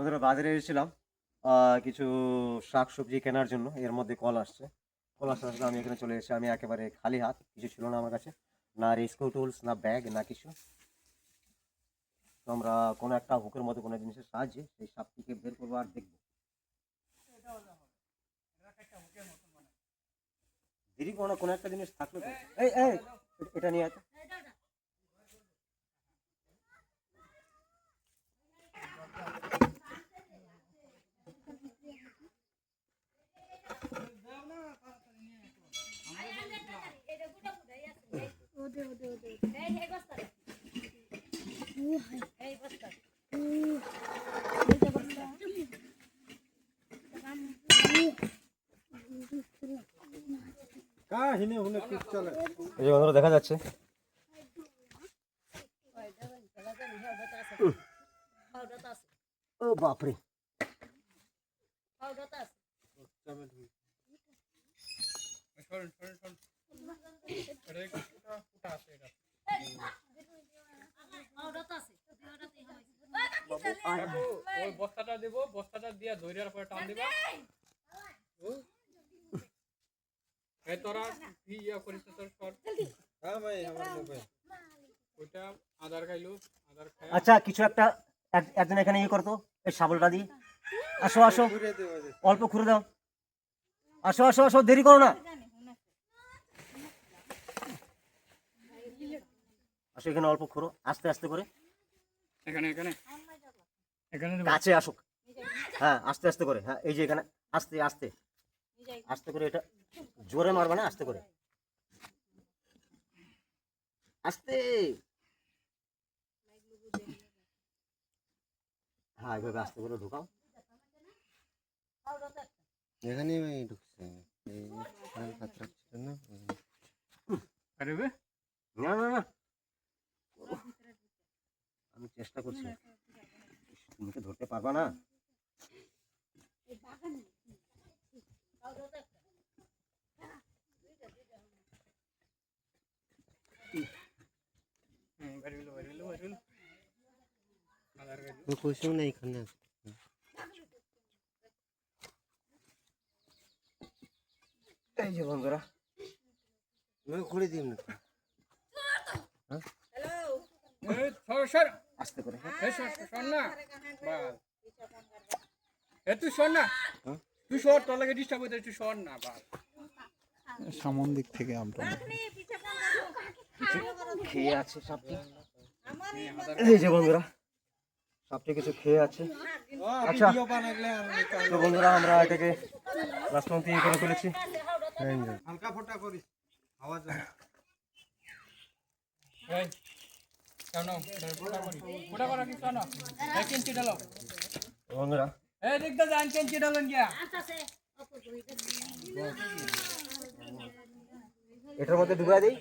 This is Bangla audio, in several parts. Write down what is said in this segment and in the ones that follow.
বন্ধুরা বাজারে এসেছিলাম কিছু শাক সবজি কেনার জন্য। এর মধ্যে কল আসছে। কল আসতে আসলে আমি এখানে চলে এসেছি আমি একেবারে খালি হাত কিছু ছিল না আমার কাছে। না রেস্কিউ টুলস না ব্যাগ না কিছু। তো আমরা কোনো একটা হুকের মতো কোনো জিনিসের সাহায্যে সেই সাপটিকে বের করব আর দেখব। দেরি কোনো কোনো একটা জিনিস থাকল তো? এই এই এটা নিয়ে আছে কাহিনী হলে কি চলে এই যে বন্ধুরা দেখা যাচ্ছে ও বাপরে ওই বস্তাটা দেব বস্তাটা দিয়া ধৈর্যের পরে টান দিবা ও। এই তোরা কি ইয়া করিস তোর সর হ্যাঁ ভাই আমার মোবাইল। ওইটা আধার খাইলো আধার খাই আচ্ছা কিছু একটা একজন এখানে ইয়ে করতো এই শাবলটা দিয়ে। আসো আসো। অল্প খুঁড়ে দাও। আসো আসো আসো দেরি করো না। আসো এখানে অল্প খুঁড়ো আস্তে আস্তে করে। এখানে এখানে এখানে। কাছে আসুক। হ্যাঁ আস্তে আস্তে করে। হ্যাঁ এই যে এখানে আস্তে আস্তে। আস্তে করে এটা জোরে মারবে না আস্তে করে। আস্তে। হ্যাঁ এইভাবে আস্তে করে ঢুকাও। এখানে ঢুকছে। না না না আমি চেষ্টা করছি। তুমি তো ধরতে পারবা না? না এখানে। আছে এই যে বন্ধুরা। আমি ঘুরে দিই না। সর আস্তে করে হ্যাঁ। এই সর সর, সর না। বাস এ তুই সর না। তুই সর তোর লাগে ডিস্টার্ব হইতে তুই সর না সামন দিক থেকে আমরা খেয়ে আছে সাপটি এই যে বন্ধুরা সাপটি কিছু খেয়ে আছে। আচ্ছা। ভিডিও বানাইলে আমি তো বন্ধুরা আমরা এটাকে লাস্ট ইয়ে করে ফেলেছি। হালকা ফোটা করিস আওয়াজ হয় বন্ধুরা এই দেখতে যান কেঞ্চি ডালেন গিয়া? এটার মধ্যে ডুবাই দিই।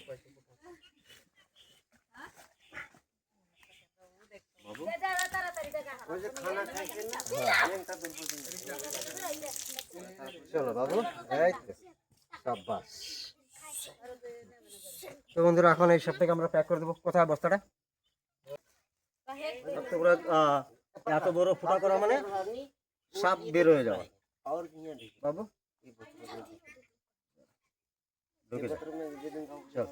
চলো বাবু এই তো। সাব্বাস। তো বন্ধুরা এখন এই সবটাকে আমরা প্যাক করে দেবো। কোথায় বস্তাটা? এত বড় ফুটা করা মানে? সাপ বের হয়ে যাওয়া। বাবু? ঢুকে যা। চল।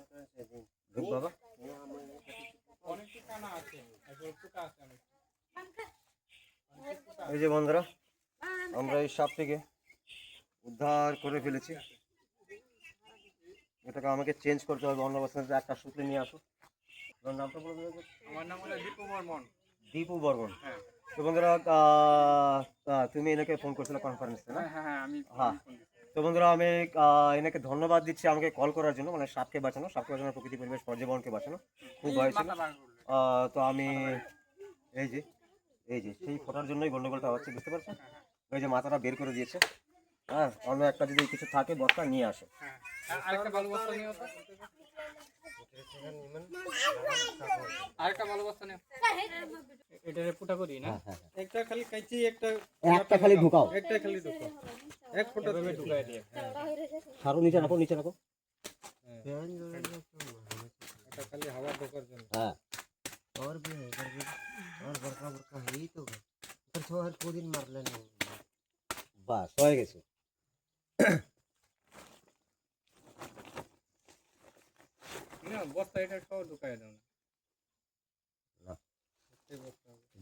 ঢুক বাবা। অনেক এই যে বন্ধুরা আমরা এই সাপটিকে উদ্ধার করে ফেলেছি। এটাকে আমাকে চেঞ্জ করতে হবে অন্য বছর একটা সুতলি নিয়ে আসো নামটা বলে আমার নাম হলো দীপু বর্মন। দীপু বর্মন। হ্যাঁ। তো বন্ধুরা তুমি এনাকে ফোন করছিলে কনফারেন্সে না? হ্যাঁ হ্যাঁ হ্যাঁ। হ্যাঁ। তো বন্ধুরা আমি এনাকে ধন্যবাদ দিচ্ছি আমাকে কল করার জন্য মানে সাপকে বাঁচানো সাপকে বাঁচানো প্রকৃতি পরিবেশ পর্যাবরণকে বাঁচানো। খুব ভয় ছিল। তো আমি এই যে এই যে সেই ফোটার জন্যই গন্ডগোলটা হচ্ছে বুঝতে পারছ ওই যে মাথাটা বের করে দিয়েছে। হ্যাঁ অন্য একটা যদি কিছু থাকে বস্তা নিয়ে আসো। হ্যাঁ আরেকটা ভালো বস্তা নিও তো আরেকটা ভালো বস্তা নিও এটা ফুটা করি না একটা খালি কাইচি একটা একটা খালি ঢুকাও একটা খালি ঢুকো এক ফোটা এভাবে ঢুকাই দিয়ে সারো নিচে রাখো নিচে রাখো এটা খালি হাওয়া ঢোকার জন্য হ্যাঁ और भी है इधर भी और बड़का बड़का है ही तो फिर तो हर को दिन मार लेने বাস হয়ে গেছে বস্তা এটা সব ঢুকাই দাও না।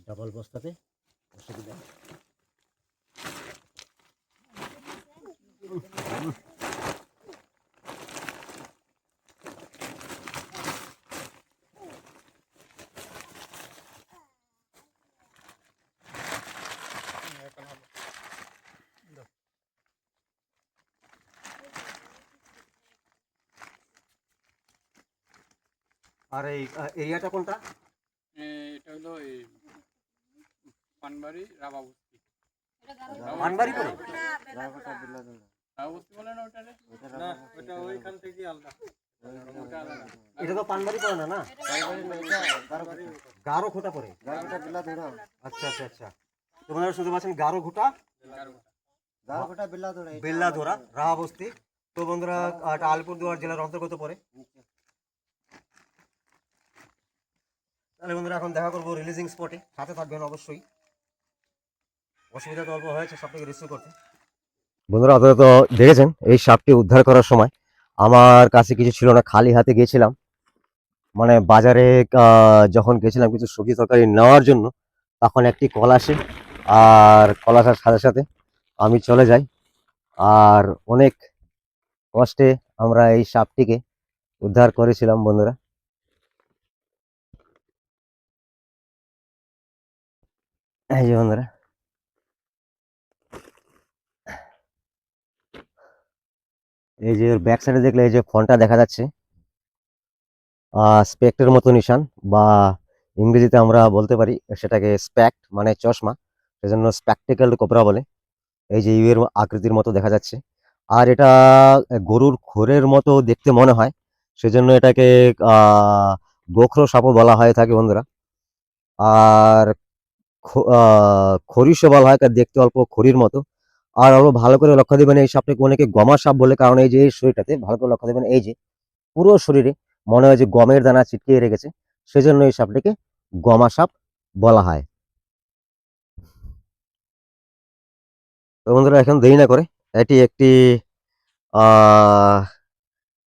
ডাবল বস্তাতে অসুবিধা আর এই এরিয়াটা কোনটা? এটা হলো এই পানবাড়ি রাবাবস্তি। পানবাড়ি করে? রাবাবস্তি বলে না ওটা না ওটা ওইখান থেকে আলাদা। এটা তো পানবাড়ি পড়ে না না? গারো খোটা পরে। আচ্ছা আচ্ছা আচ্ছা। তোমরা শুনতে পাচ্ছেন গারো ঘোটা? বেল্লা ধরা রাহাবস্তি তো বন্ধুরা আলিপুরদুয়ার জেলার অন্তর্গত পরে। তাহলে বন্ধুরা, এখন দেখা করব রিলিজিং স্পটে সাথে থাকবেন অবশ্যই। অসুবিধা তো অল্প হয়েছে, সবটাকে রিসিভ করতে। বন্ধুরা অত দেখেছেন, এই সাপটি উদ্ধার করার সময় আমার কাছে কিছু ছিল না, খালি হাতে গিয়েছিলাম। মানে বাজারে যখন গেছিলাম কিছু সবজি তরকারি নেওয়ার জন্য, তখন একটি কল আসে, আর কল আসার সাথে সাথে আমি চলে যাই। আর অনেক কষ্টে আমরা এই সাপটিকে উদ্ধার করেছিলাম, বন্ধুরা। এই যে বন্ধুরা। এই যে ব্যাক সাইডে দেখলে এই যে ফোনটা দেখা যাচ্ছে। স্পেক্টের মতো নিশান বা ইংরেজিতে আমরা বলতে পারি সেটাকে স্প্যাক্ট মানে চশমা। সেজন্য স্প্যাকটিক্যাল কোবরা বলে। এই যে ইউ এর আকৃতির মতো দেখা যাচ্ছে। আর এটা গরুর খোরের মতো দেখতে মনে হয়। সেজন্য এটাকে গোখরো সাপও বলা হয়ে থাকে বন্ধুরা। আর খ- আহ, খরিশও বলা হয় দেখতে অল্প খড়ির মতো। আর অল্প ভালো করে লক্ষ্য দেবেন এই সাপটাকে অনেকে গমা সাপ বলে কারণ এই যে এই শরীরটাতে ভালো করে লক্ষ্য দেবেন এই যে পুরো শরীরে মনে হয় যে গমের দানা ছিটকিয়ে রেখেছে সেজন্য এই সাপটাকে গমা সাপ বলা হয়। বন্ধুরা এখন দেরি না করে এটি একটি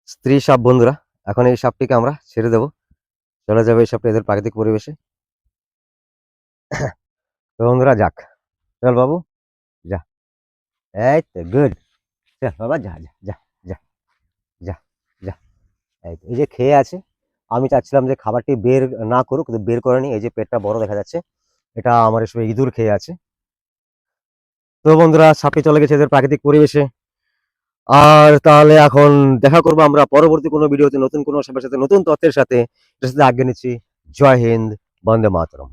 স্ত্রী সাপ বন্ধুরা এখন এই সাপটিকে আমরা ছেড়ে দেব। চলে যাবে এই সাপটি এদের প্রাকৃতিক পরিবেশে। বন্ধুরা যাক চল বাবু যা। এই তো গুড চল বাবা যা যা যা যা যা যা। এই তো, এই যে খেয়ে আছে আমি চাচ্ছিলাম যে খাবারটি বের না করুক কিন্তু বের করেনি এই যে পেটটা বড় দেখা যাচ্ছে এটা আমার এসব ইঁদুর খেয়ে আছে। তো বন্ধুরা সাপটি চলে গেছে এদের প্রাকৃতিক পরিবেশে। আর তাহলে এখন দেখা করব আমরা পরবর্তী কোনো ভিডিওতে নতুন কোনো সাপের সাথে নতুন তথ্যের সাথে। সাথে আজ্ঞা নিচ্ছি জয় হিন্দ বন্দে মাতরম।